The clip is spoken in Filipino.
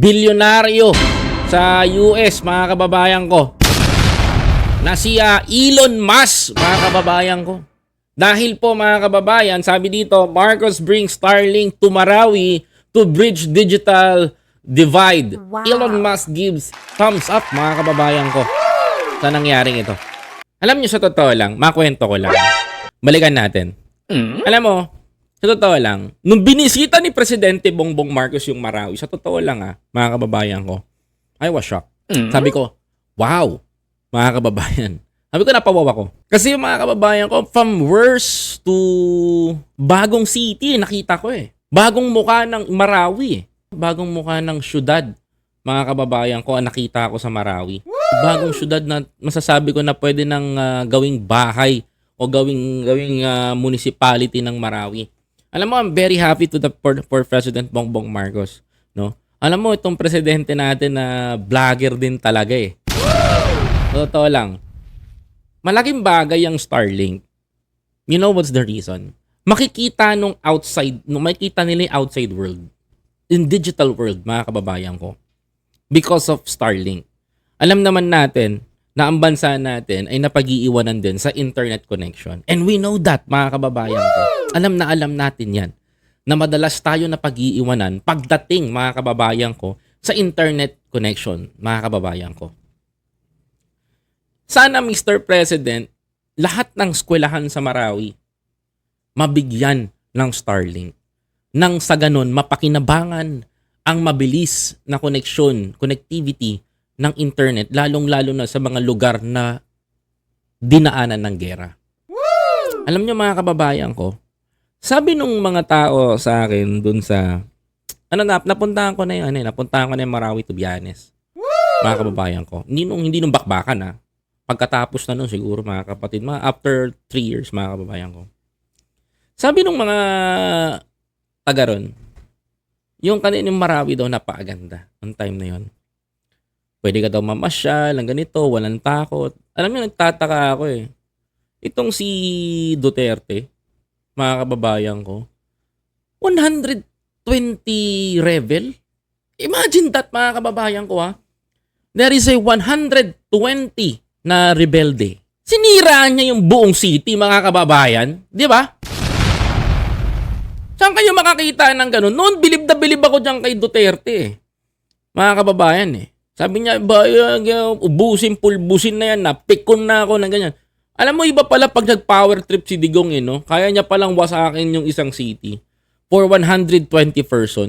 bilyonaryo sa US, mga kababayan ko. Na si ah, Elon Musk, mga kababayan ko. Dahil po mga kababayan, sabi dito, Marcos brings Starlink to Marawi to bridge digital divide. Wow. Elon Musk gives thumbs up, mga kababayan ko. Sa nangyaring ito. Alam niyo sa totoo lang, makwento ko lang. Balikan natin. Alam mo, sa totoo lang, nung binisita ni Presidente Bongbong Marcos yung Marawi, sa totoo lang ah, mga kababayan ko, I was shocked. Sabi ko, wow, mga kababayan. Sabi ko, napawaw ako. Kasi yung mga kababayan ko, from worst to bagong city, nakita ko eh. Bagong mukha ng Marawi eh. Bagong mukha ng syudad, mga kababayan ko, nakita ko sa Marawi. Bagong syudad na masasabi ko na pwede nang ah, gawing bahay o gawing gawing ah, municipality ng Marawi. Alam mo, I'm very happy to the for, for President Bongbong Marcos, no? Alam mo itong presidente natin na vlogger din talaga eh. Totoo lang. Malaking bagay ang Starlink. You know what's the reason? Makikita nung outside, nung makikita nila yung outside world. In digital world, mga kababayan ko. Because of Starlink. Alam naman natin na ang bansa natin ay napag-iiwanan din sa internet connection. And we know that, mga kababayan ko. Alam na alam natin yan. Na madalas tayo napag-iiwanan pagdating, mga kababayan ko, sa internet connection, mga kababayan ko. Sana, Mr. President, lahat ng eskwelahan sa Marawi mabigyan ng Starlink. Nang sa ganun, mapakinabangan ang mabilis na koneksyon, connectivity ng internet, lalong-lalo na sa mga lugar na dinaanan ng gera. Alam niyo mga kababayan ko, sabi nung mga tao sa akin dun sa ano na napuntahan ko na yung ano, eh, napuntahan ko na yung Marawi to be honest. Mga kababayan ko. Hindi nung hindi nung bakbakan ah. Pagkatapos na nun siguro mga kapatid, mga after 3 years mga kababayan ko. Sabi nung mga taga ron, yung kanilang Marawi daw napakaganda ang time na yon. Pwede ka daw mamasyal, ang ganito, walang takot. Alam mo, nagtataka ako eh. Itong si Duterte, mga kababayan ko, 120 revel? Imagine that, mga kababayan ko ha. There is a 120 na rebelde. Siniraan niya yung buong city, mga kababayan. Di ba? Saan kayo makakita ng ganun? Noon, bilib na bilib ako dyan kay Duterte eh. Mga kababayan eh. Sabi niya, ba, uh, ubusin, pulbusin na yan, napikon na ako ng ganyan. Alam mo, iba pala pag nag-power trip si Digong eh, no? Kaya niya palang wasakin yung isang city for 120 person.